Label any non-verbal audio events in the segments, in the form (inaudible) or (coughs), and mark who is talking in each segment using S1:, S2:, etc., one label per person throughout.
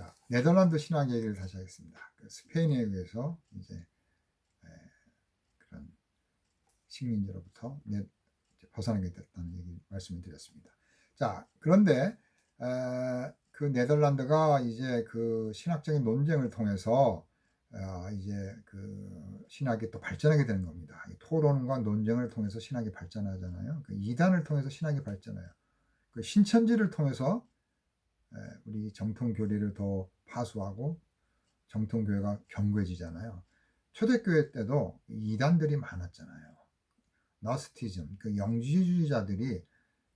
S1: 자, 네덜란드 신학 얘기를 다시 하겠습니다. 그 스페인에 의해서 이제 에, 그런 식민지로부터 네, 벗어나게 됐다는 얘기 말씀을 드렸습니다. 자, 그런데 에, 그 네덜란드가 이제 그 신학적인 논쟁을 통해서 어, 이제 그 신학이 또 발전하게 되는 겁니다. 이 토론과 논쟁을 통해서 신학이 발전하잖아요. 그 이단을 통해서 신학이 발전해요. 그 신천지를 통해서 에, 우리 정통 교리를 더 파수하고 정통 교회가 견고해지잖아요. 초대교회 때도 이단들이 많았잖아요. 너스티즘, 그 영지주의자들이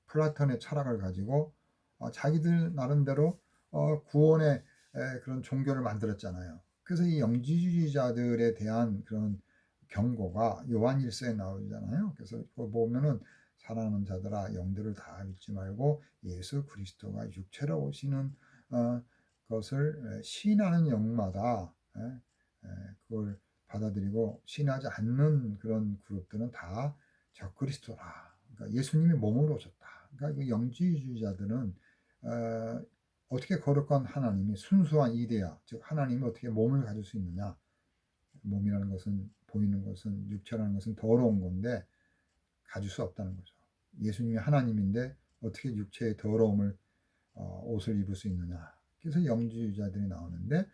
S1: 플라톤의 철학을 가지고 어, 자기들 나름대로 어, 구원의 에, 그런 종교를 만들었잖아요. 그래서 이 영지주의자들에 대한 그런 경고가 요한 일서에 나오잖아요. 그래서 보면은 사랑하는 자들아 영들을 다 믿지 말고 예수 그리스도가 육체로 오시는 어, 것을 시인하는 영마다 그걸 받아들이고 시인하지 않는 그런 그룹들은 다 적그리스도라. 그러니까 예수님이 몸으로 오셨다. 그러니까 그 영지주의자들은 어, 어떻게 거룩한 하나님이 순수한 이데아, 즉 하나님이 어떻게 몸을 가질 수 있느냐? 몸이라는 것은 보이는 것은 육체라는 것은 더러운 건데 가질 수 없다는 거죠. 예수님이 하나님인데 어떻게 육체의 더러움을 어, 옷을 입을 수 있느냐? 그래서 영지주의자들이 나오는데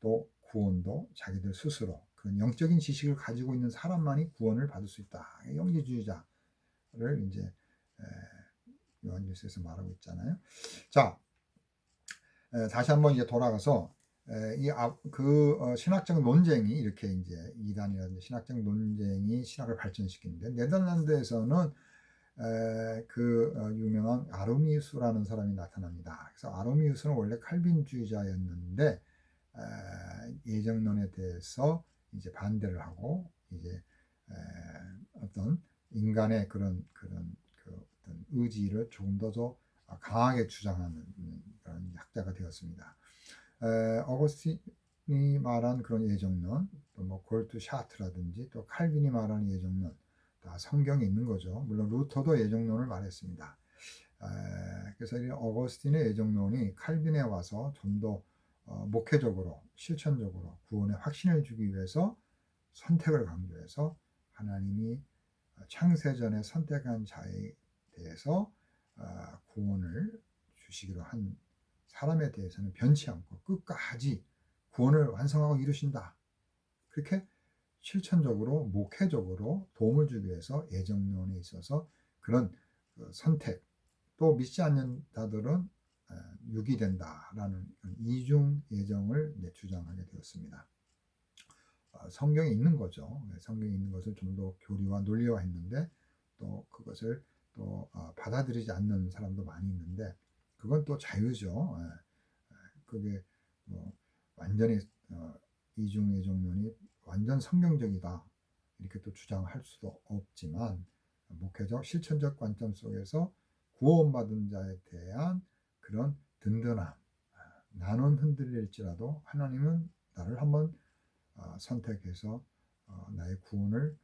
S1: 또 구원도 자기들 스스로 그런 영적인 지식을 가지고 있는 사람만이 구원을 받을 수 있다. 영지주의자를 이제 요한일서에서 말하고 있잖아요. 자, 에, 다시 한번 이제 돌아가서 이그 어, 신학적 논쟁이 이렇게 이제 이단이라든지 신학적 논쟁이 신학을 발전시키는데 네덜란드에서는 에, 그 어, 유명한 아르미우스라는 사람이 나타납니다. 그래서 아르미우스는 원래 칼빈주의자였는데 에, 예정론에 대해서 이제 반대를 하고 이제 어떤 인간의 그런 그런 그 어떤 의지를 조금 더 강하게 주장하는 그런 학자가 되었습니다. 에, 어거스틴이 말한 그런 예정론, 또 뭐 골트 샤트라든지 또 칼빈이 말한 예정론, 다 성경에 있는 거죠. 물론 루터도 예정론을 말했습니다. 에, 그래서 이 어거스틴의 예정론이 칼빈에 와서 좀더 어, 목회적으로 실천적으로 구원의 확신을 주기 위해서 선택을 강조해서 하나님이 창세전에 선택한 자에 대해서 어, 구원을 주시기로 한 사람에 대해서는 변치 않고 끝까지 구원을 완성하고 이루신다. 그렇게 실천적으로 목회적으로 도움을 주기 위해서 예정론에 있어서 그런 그 선택 또 믿지 않는 자들은 어, 유기된다라는 이중 예정을 주장하게 되었습니다. 어, 성경에 있는 거죠. 네, 성경에 있는 것을 좀 더 교리와 논리화했는데 또 그것을 또 어, 받아들이지 않는 사람도 많이 있는데 그건 또 자유죠. 예, 예, 그게 뭐 완전히 이중 예정론이 완전 성경적이다. 이렇게 또 주장할 수도 없지만 목회적 실천적 관점 속에서 구원받은 자에 대한 그런 든든함 나는 흔들릴지라도 하나님은 나를 한번 어, 선택해서 어, 나의 구원을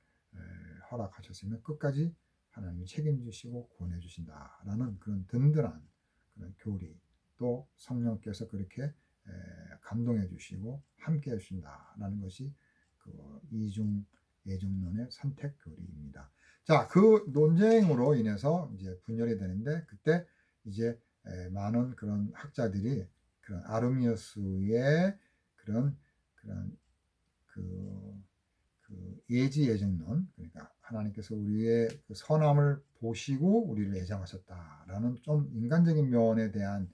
S1: 허락하셨으면 끝까지 하나님이 책임지시고 구원해 주신다라는 그런 든든한 그런 교리 또 성령께서 그렇게 감동해 주시고 함께 해 주신다라는 것이 그 이중 예정론의 선택 교리입니다. 자, 그 논쟁으로 인해서 이제 분열이 되는데 그때 이제 많은 그런 학자들이 그런 아르미우스의 그런 그런 그, 그 예지 예정론 그러니까 하나님께서 우리의 그 선함을 보시고 우리를 예정하셨다라는 좀 인간적인 면에 대한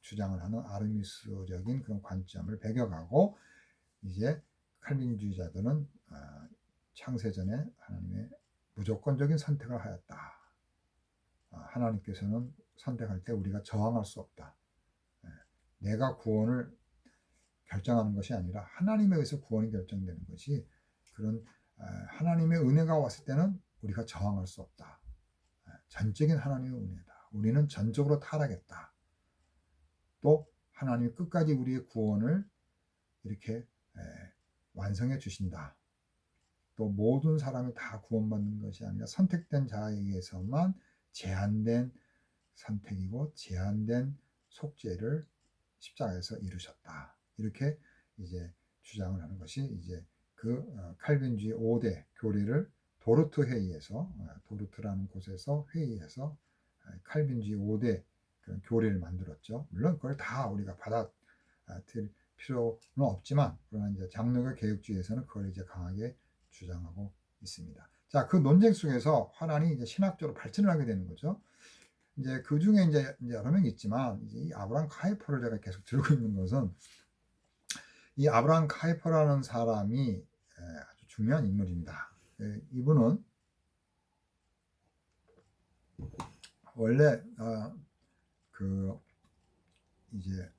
S1: 주장을 하는 아르미스적인 그런 관점을 배격하고 이제 칼빈주의자들은 아, 창세전에 하나님의 무조건적인 선택을 하였다. 아, 하나님께서는 선택할 때 우리가 저항할 수 없다. 예, 내가 구원을 결정하는 것이 아니라 하나님에 의해서 구원이 결정되는 것이 그런 하나님의 은혜가 왔을 때는 우리가 저항할 수 없다. 전적인 하나님의 은혜다. 우리는 전적으로 타락했다. 또 하나님이 끝까지 우리의 구원을 이렇게 완성해 주신다. 또 모든 사람이 다 구원받는 것이 아니라 선택된 자에게서만 제한된 선택이고 제한된 속죄를 십자가에서 이루셨다. 이렇게 이제 주장을 하는 것이 이제 그 어, 칼빈주의 5대 교리를 도르트 회의에서 어, 도르트라는 곳에서 회의해서 어, 칼빈주의 5대 그런 교리를 만들었죠. 물론 그걸 다 우리가 받아들일 필요는 없지만 그러나 이제 장로교 개혁주의에서는 그걸 이제 강하게 주장하고 있습니다. 자, 그 논쟁 속에서 화란이 이제 신학적으로 발전을 하게 되는 거죠. 이제 그 중에 이제, 여러 명이 있지만 이제 이 아브라함 카이퍼를 제가 계속 들고 있는 것은 이 아브라함 카이퍼라는 사람이 에, 아주 중요한 인물입니다. 에, 이분은 원래 어, 그 이제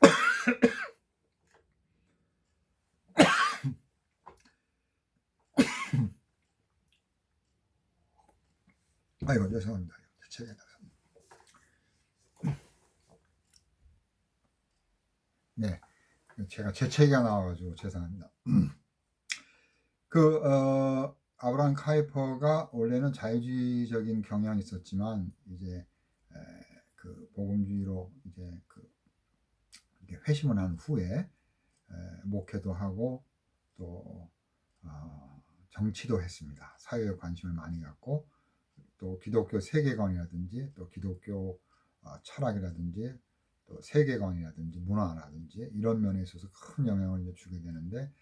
S1: (coughs) 아이고 죄송합니다. 책에 네, 제가 재채기가 나와가지고 죄송합니다. (clears throat) 그 어, 아브라함 카이퍼가 원래는 자유주의적인 경향이 있었지만 이제 에, 그 복음주의로 이제 그 회심을 한 후에 에, 목회도 하고 또 어, 정치도 했습니다. 사회에 관심을 많이 갖고 또 기독교 세계관이라든지 또 기독교 어, 철학이라든지 또 세계관이라든지 문화라든지 이런 면에 있어서 큰 영향을 이제 주게 되는데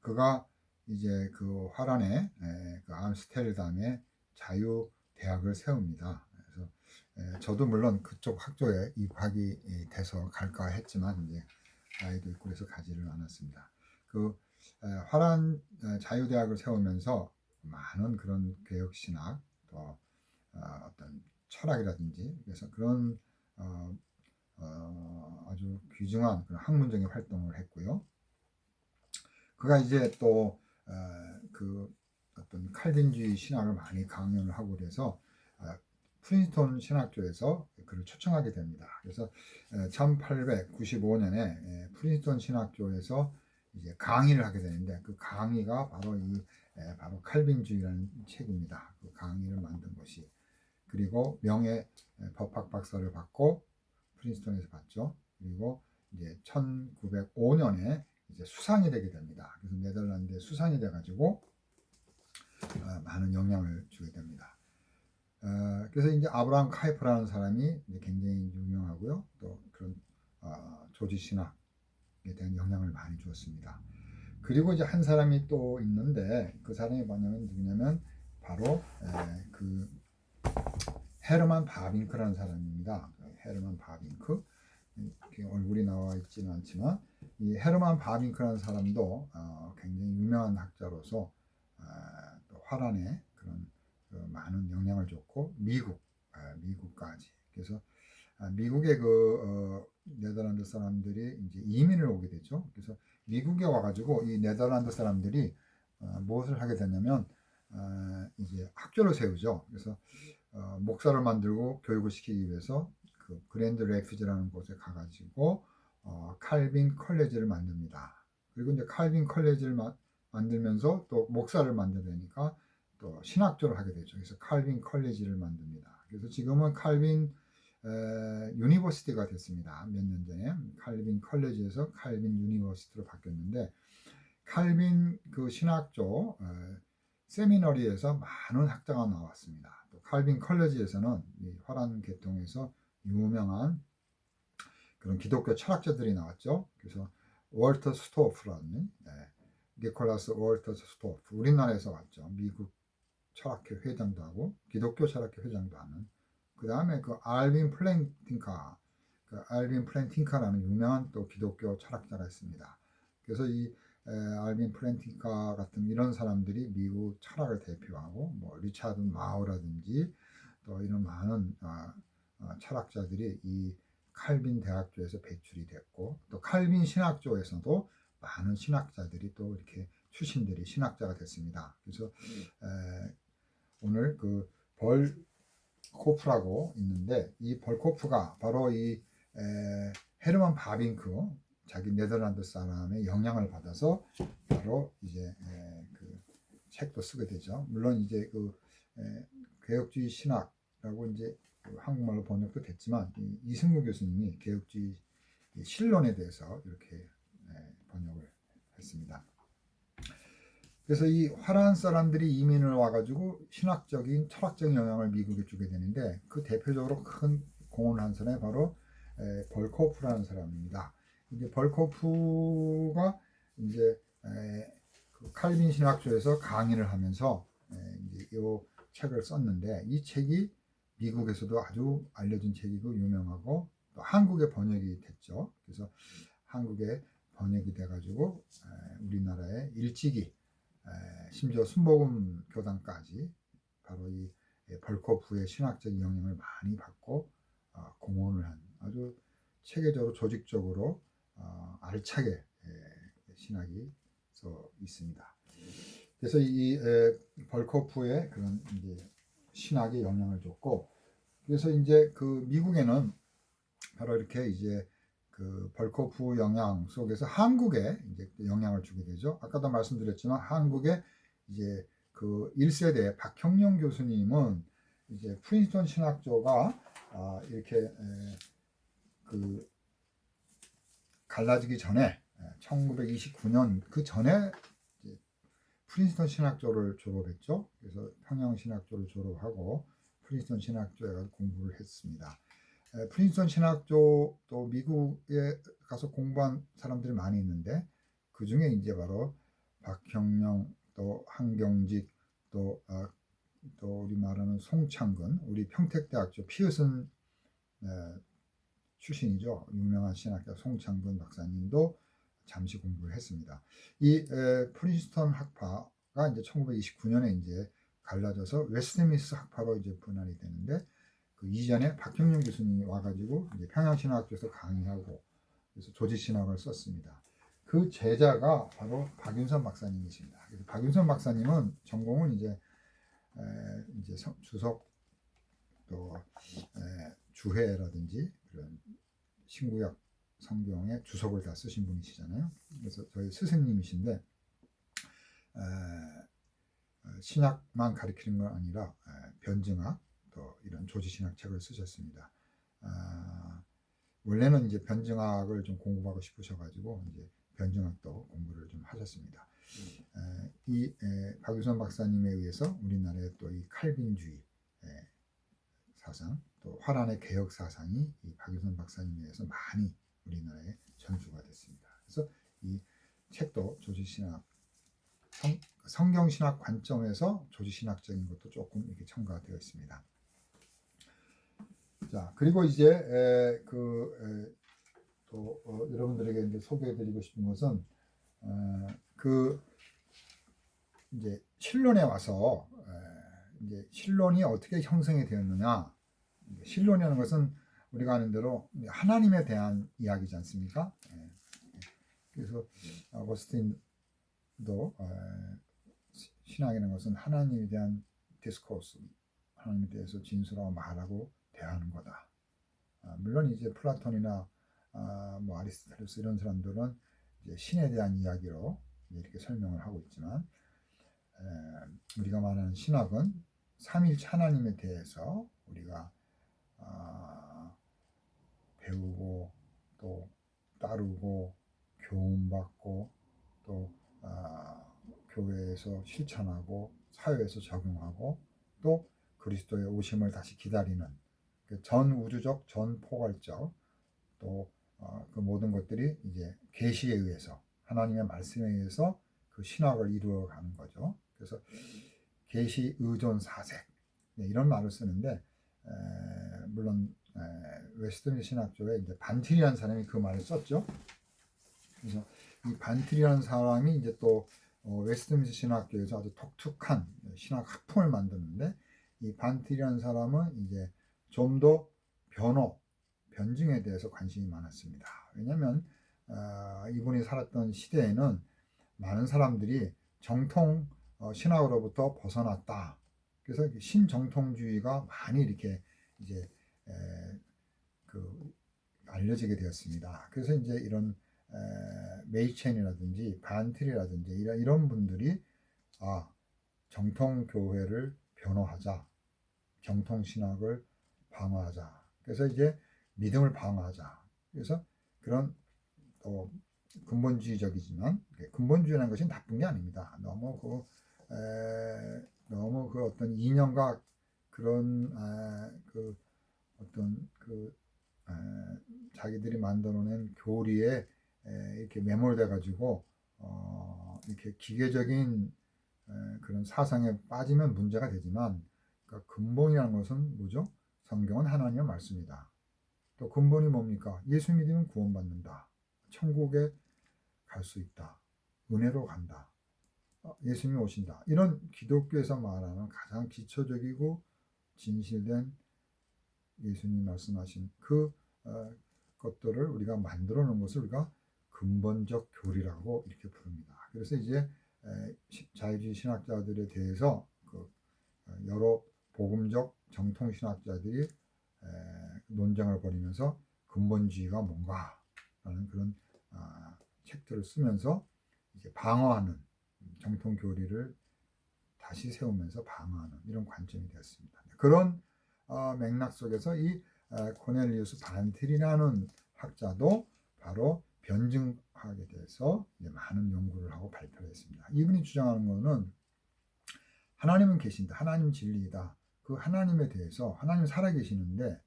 S1: 그가 이제 그 화란에 에, 그 암스테르담에 자유 대학을 세웁니다. 그래서 에, 저도 물론 그쪽 학교에 입학이 돼서 갈까 했지만 이제 나이도 있고 그래서 가지를 않았습니다. 그 에, 화란 자유 대학을 세우면서 많은 그런 개혁 신학 또 어, 어떤 철학이라든지 그래서 그런 어, 어, 아주 귀중한 그런 학문적인 활동을 했고요. 그가 이제 또 그 어떤 칼빈주의 신학을 많이 강연을 하고 그래서 프린스톤 신학교에서 그를 초청하게 됩니다. 그래서 1895년에 프린스톤 신학교에서 이제 강의를 하게 되는데 그 강의가 바로 이 바로 칼빈주의라는 책입니다. 그 강의를 만든 것이 그리고 명예 법학 박사를 받고 프린스톤에서 받죠. 그리고 이제 1905년에 이제 수상이 되게 됩니다. 그래서 네덜란드에 수상이 돼가지고 어, 많은 영향을 주게 됩니다. 어, 그래서 이제 아브라함 카이프라는 사람이 굉장히 유명하고요. 또 그런 어, 조지 신학에 대한 영향을 많이 주었습니다. 그리고 이제 한 사람이 또 있는데 그 사람이 뭐냐면 누구냐면 바로 에, 그 헤르만 바빙크라는 사람입니다. 헤르만 바빙크 얼굴이 나와 있지는 않지만 이 헤르만 바빙크라는 사람도 어, 굉장히 유명한 학자로서 어, 또 화란에 그런 그 많은 영향을 줬고 미국 어, 미국까지 그래서 아, 미국의 그 어, 네덜란드 사람들이 이제 이민을 오게 되죠. 그래서 미국에 와가지고 이 네덜란드 사람들이 어, 무엇을 하게 되냐면 어, 이제 학교를 세우죠. 그래서 어, 목사를 만들고 교육을 시키기 위해서 그 그랜드 레피즈라는 곳에 가가지고 어, 칼빈 컬레지를 만듭니다. 그리고 이제 칼빈 컬레지를 마, 만들면서 또 목사를 만들려니까 또 신학교를 하게 되죠. 그래서 칼빈 컬레지를 만듭니다. 그래서 지금은 칼빈 에, 유니버시티가 됐습니다. 몇 년 전에 칼빈 컬레지에서 칼빈 유니버시티로 바뀌었는데 칼빈 그 신학교 에, 세미너리에서 많은 학자가 나왔습니다. 또 칼빈 컬레지에서는 이 화란 계통에서 유명한 그런 기독교 철학자들이 나왔죠. 그래서 월터 스토프라는 네, 니콜라스 월터 스토프 우리나라에서 왔죠. 미국 철학회 회장도 하고 기독교 철학회 회장도 하는 그 다음에 그 알빈 플랭팅카 그 알빈 플랭팅카라는 유명한 또 기독교 철학자가 있습니다. 그래서 이 에, 알빈 플랭팅카 같은 이런 사람들이 미국 철학을 대표하고 뭐 리차드 마우라든지 또 이런 많은 아, 아, 철학자들이 이 칼빈 대학교에서 배출이 됐고 또 칼빈 신학교에서도 많은 신학자들이 또 이렇게 출신들이 신학자가 됐습니다. 그래서 에, 오늘 그 벌 코프라고 있는데 이 벌코프가 바로 이 에, 헤르만 바빙크 자기 네덜란드 사람의 영향을 받아서 바로 이제 에, 그 책도 쓰게 되죠. 물론 이제 그 에, 개혁주의 신학라고 이제 그 한국말로 번역도 됐지만 이, 이승구 교수님이 개혁주의 이 신론에 대해서 이렇게 예, 번역을 했습니다. 그래서 이 화려한 사람들이 이민을 와가지고 신학적인 철학적인 영향을 미국에 주게 되는데 그 대표적으로 큰 공헌을 한 사람이 바로 에, 벌코프라는 사람입니다. 이제 벌코프가 이제 에, 그 칼빈 신학조에서 강의를 하면서 이 책을 썼는데 이 책이 미국에서도 아주 알려진 책이고 유명하고 또 한국에 번역이 됐죠. 그래서 한국에 번역이 돼가지고 에, 우리나라에 일찍이 에, 심지어 순복음 교단까지 바로 이 벌코프의 신학적 영향을 많이 받고 어, 공헌을 한 아주 체계적으로 조직적으로 어, 알차게 에, 신학이 써 있습니다. 그래서 이 에, 벌코프의 그런 이제 신학에 영향을 줬고 그래서 이제 그 미국에는 바로 이렇게 이제 그 벌코프 영향 속에서 한국에 이제 영향을 주게 되죠. 아까도 말씀드렸지만 한국에 이제 그 1세대 박형영 교수님은 이제 프린스턴 신학조가 아, 이렇게 에, 그 갈라지기 전에 1929년 그 전에 프린스턴 신학조를 졸업했죠. 그래서 평양 신학조를 졸업하고 프린스턴 신학조에 가서 공부를 했습니다. 에, 프린스턴 신학조 또 미국에 가서 공부한 사람들이 많이 있는데 그 중에 이제 바로 박형영 또 한경직 또, 아, 또 우리 말하는 송창근 우리 평택대학교 피어슨 에, 출신이죠 유명한 신학자 송창근 박사님도 잠시 공부를 했습니다. 이 에, 프린스턴 학파가 이제 1929년에 이제 갈라져서 웨스트민스 학파로 이제 분할이 되는데 그 이전에 박형영 교수님이 와가지고 이제 평양신학교에서 강의하고 그래서 조지신학을 썼습니다. 그 제자가 바로 박윤선 박사님이십니다. 그래서 박윤선 박사님은 전공은 이제 에, 이제 성, 주석 또 에, 주해라든지 그런 신구약 성경의 주석을 다 쓰신 분이시잖아요. 그래서 저희 스승님이신데 에, 신학만 가르치는 건 아니라 에, 변증학 또 이런 조지신학 책을 쓰셨습니다. 아, 원래는 이제 변증학을 좀 공부하고 싶으셔가지고 이제 변증학도 공부를 좀 하셨습니다. 에, 이 에, 박유선 박사님에 의해서 우리나라의 또 이 칼빈주의 에, 사상 또 화란의 개혁 사상이 이 박유선 박사님에 의해서 많이 우리나라에 전수가 됐습니다. 그래서 이 책도 조지신학 성, 성경신학 관점에서 조지신학적인 것도 조금 이렇게 첨가가 되어 있습니다. 자 그리고 이제 에, 그 에, 또 어, 여러분들에게 이제 소개해드리고 싶은 것은 어, 그 이제 신론에 와서 에, 이제 신론이 어떻게 형성이 되었느냐 신론이라는 것은 우리가 아는 대로 하나님에 대한 이야기지 않습니까? 예. 그래서 어거스틴도 신앙이라는 것은 하나님에 대한 디스코스, 하나님에 대해서 진술하고 말하고 대하는 거다. 아, 물론 이제 플라톤이나 아, 뭐 아리스토텔레스 이런 사람들은 신에 대한 이야기로 이렇게 설명을 하고 있지만 우리가 말하는 신학은 삼일체 하나님에 대해서 우리가 아, 배우고 또 따르고 교훈받고 또 아, 교회에서 실천하고 사회에서 적용하고 또 그리스도의 오심을 다시 기다리는 그전 우주적 전 포괄적 또그 어, 모든 것들이 이제 계시에 의해서 하나님의 말씀에 의해서 그 신학을 이루어 가는 거죠. 그래서 계시 의존 사색 네, 이런 말을 쓰는데 에, 물론 웨스턴 신학조에 이제 반틸이라는 사람이 그 말을 썼죠. 그래서 이 반틸이라는 사람이 이제 또 어, 웨스트민스 신학교에서 아주 독특한 신학 학풍을 만드는데 이 반틸이라는 사람은 이제 좀 더 변호, 변증에 대해서 관심이 많았습니다. 왜냐하면 어, 이분이 살았던 시대에는 많은 사람들이 정통 어, 신학으로부터 벗어났다. 그래서 신정통주의가 많이 이렇게 이제 에, 그 알려지게 되었습니다. 그래서 이제 이런 에, 메이첸이라든지 반틀이라든지 이런 이런 분들이 아 정통 교회를 변호하자, 정통 신학을 방어하자. 그래서 이제 믿음을 방어하자. 그래서 그런 또 근본주의적이지만 근본주의라는 것이 나쁜 게 아닙니다. 너무 그 에, 너무 그 어떤 이념과 그런 에, 그 어떤 그 에, 자기들이 만들어낸 교리에 에, 이렇게 매몰돼 가지고 어, 이렇게 기계적인 에, 그런 사상에 빠지면 문제가 되지만 그러니까 근본이라는 것은 뭐죠? 성경은 하나님의 말씀이다. 또 근본이 뭡니까? 예수 믿으면 구원받는다. 천국에 갈 수 있다. 은혜로 간다. 어, 예수님이 오신다. 이런 기독교에서 말하는 가장 기초적이고 진실된 예수님 말씀하신 그 어, 것들을 우리가 만들어 놓은 것을 우리가 근본적 교리라고 이렇게 부릅니다. 그래서 이제 자유주의 신학자들에 대해서 그 어, 여러 복음적 정통 신학자들이 에, 논쟁을 벌이면서 근본주의가 뭔가라는 그런 아, 책들을 쓰면서 이제 방어하는 정통 교리를 다시 세우면서 방어하는 이런 관점이 되었습니다. 그런 어, 맥락 속에서 이 어, 코넬리우스 반틀이라는 학자도 바로 변증학에 대해서 많은 연구를 하고 발표를 했습니다. 이분이 주장하는 것은 하나님은 계신다. 하나님 진리이다. 그 하나님에 대해서 하나님 살아계시는데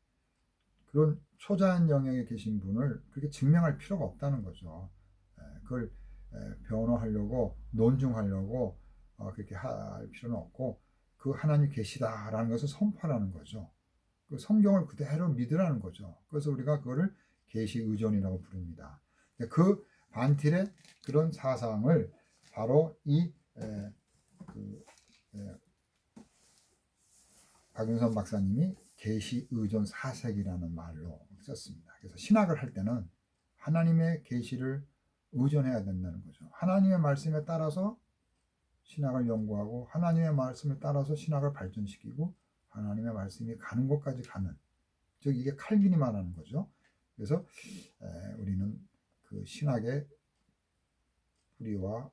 S1: 그런 초자연 영역에 계신 분을 그렇게 증명할 필요가 없다는 거죠. 에, 그걸 에, 변호하려고 논증하려고 어, 그렇게 할 필요는 없고 그 하나님 계시다라는 것을 선포하라는 거죠. 그 성경을 그대로 믿으라는 거죠. 그래서 우리가 그거를 계시 의존이라고 부릅니다. 그 반틸의 그런 사상을 바로 이 에, 그, 에, 박윤선 박사님이 계시 의존 사색이라는 말로 썼습니다. 그래서 신학을 할 때는 하나님의 계시를 의존해야 된다는 거죠. 하나님의 말씀에 따라서 신학을 연구하고 하나님의 말씀에 따라서 신학을 발전시키고 하나님의 말씀이 가는 곳까지 가는 즉 이게 칼빈이 말하는 거죠. 그래서 에, 우리는 그 신학의 뿌리와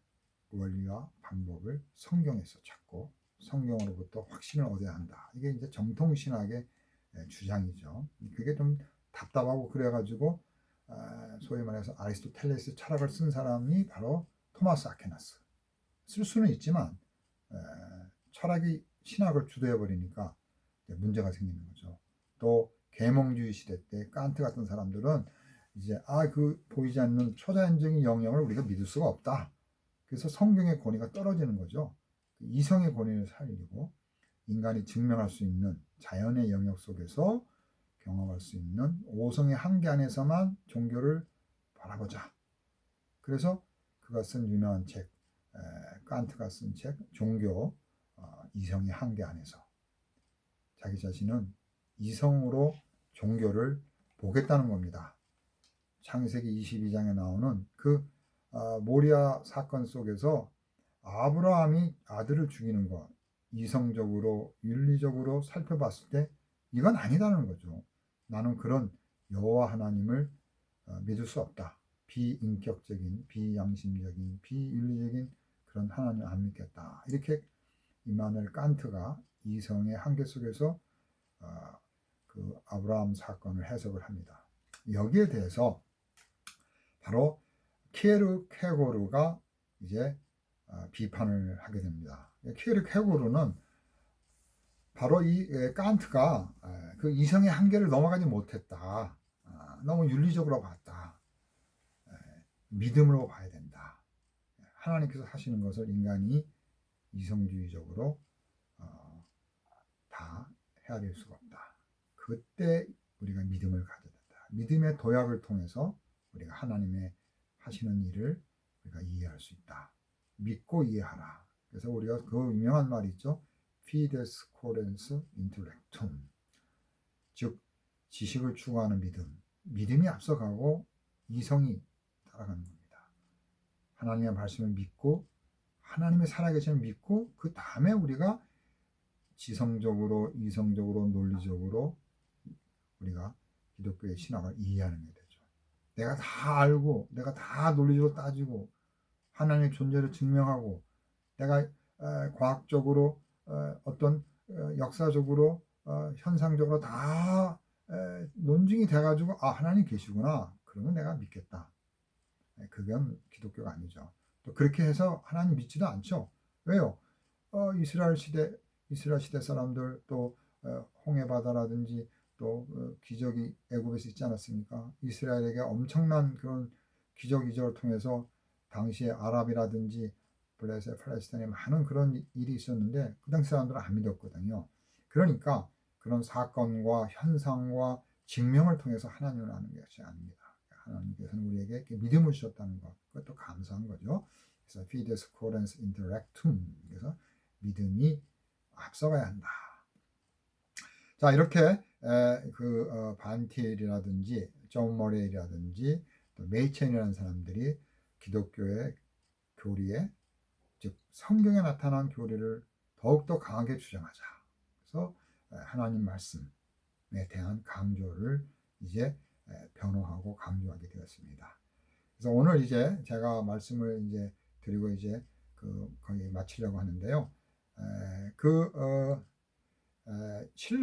S1: 원리와 방법을 성경에서 찾고 성경으로부터 확신을 얻어야 한다. 이게 이제 정통 신학의 에, 주장이죠. 그게 좀 답답하고 그래가지고 아, 소위 말해서 아리스토텔레스 철학을 쓴 사람이 바로 토마스 아케나스. 쓸 수는 있지만 에, 철학이 신학을 주도해 버리니까 문제가 생기는 거죠. 또 계몽주의 시대 때 칸트 같은 사람들은 이제 아 그 보이지 않는 초자연적인 영역을 우리가 믿을 수가 없다. 그래서 성경의 권위가 떨어지는 거죠. 그 이성의 권위를 살리고 인간이 증명할 수 있는 자연의 영역 속에서 경험할 수 있는 오성의 한계 안에서만 종교를 바라보자. 그래서 그가 쓴 유명한 책, 에, 칸트가 쓴 책, 종교 어, 이성의 한계 안에서 자기 자신은 이성으로 종교를 보겠다는 겁니다. 창세기 22장에 나오는 그 아, 모리아 사건 속에서 아브라함이 아들을 죽이는 것 이성적으로 윤리적으로 살펴봤을 때 이건 아니다는 거죠. 나는 그런 여호와 하나님을 어, 믿을 수 없다. 비인격적인, 비양심적인, 비윤리적인 그런 하나님 안 믿겠다. 이렇게 이마누엘 칸트가 이 성의 한계 속에서 어, 그 아브라함 사건을 해석을 합니다. 여기에 대해서 바로 키에르 케고르가 이제 어, 비판을 하게 됩니다. 키에르 케고르는 바로 이 에, 칸트가 에, 그 이성의 한계를 넘어가지 못했다. 아, 너무 윤리적으로 봤다. 에, 믿음으로 봐야 된다. 하나님께서 하시는 것을 인간이 이성주의적으로 헤아릴 수가 없다. 그때 우리가 믿음을 가져야 된다. 믿음의 도약을 통해서 우리가 하나님의 하시는 일을 우리가 이해할 수 있다. 믿고 이해하라. 그래서 우리가 그 유명한 말이 있죠. fides quorens intellectum. 즉 지식을 추구하는 믿음. 믿음이 앞서가고 이성이 따라가는 겁니다. 하나님의 말씀을 믿고 하나님의 살아계심을 믿고 그 다음에 우리가 지성적으로 이성적으로 논리적으로 우리가 기독교의 신학을 이해하는 게 되죠. 내가 다 알고 내가 다 논리적으로 따지고 하나님의 존재를 증명하고 내가 에, 과학적으로 어, 어떤 어, 역사적으로 어, 현상적으로 다 에, 논증이 돼가지고 아 하나님 계시구나 그러면 내가 믿겠다. 에, 그건 기독교가 아니죠. 또 그렇게 해서 하나님 믿지도 않죠. 왜요? 어, 이스라엘 시대 이스라엘 시대 사람들 또 어, 홍해 바다라든지 또 어, 기적이 애굽에서 있지 않았습니까? 이스라엘에게 엄청난 그런 기적 이적을 통해서 당시에 아랍이라든지 블레셋, 팔레스타인에 많은 그런 일이 있었는데 그 당시 사람들은 안 믿었거든요. 그러니까 그런 사건과 현상과 증명을 통해서 하나님을 아는 것이 아닙니다. 하나님께서는 우리에게 믿음을 주셨다는 것, 그것도 감사한 거죠. 그래서 fides quorens intellectum, 그래서 믿음이 앞서가야 한다. 자 이렇게 에, 그 어, 반티엘이라든지 존 머레이라든지 또 메이첸이라는 사람들이 기독교의 교리에 즉 성경에 나타난 교리를 더욱더 강하게 주장하자. 그래서 에, 하나님 말씀에 대한 강조를 이제 에, 변호하고 강조하게 되었습니다. 그래서 오늘 이제 제가 말씀을 이제 드리고 이제 그 거의 마치려고 하는데요. 에, 그 어, 에, 실로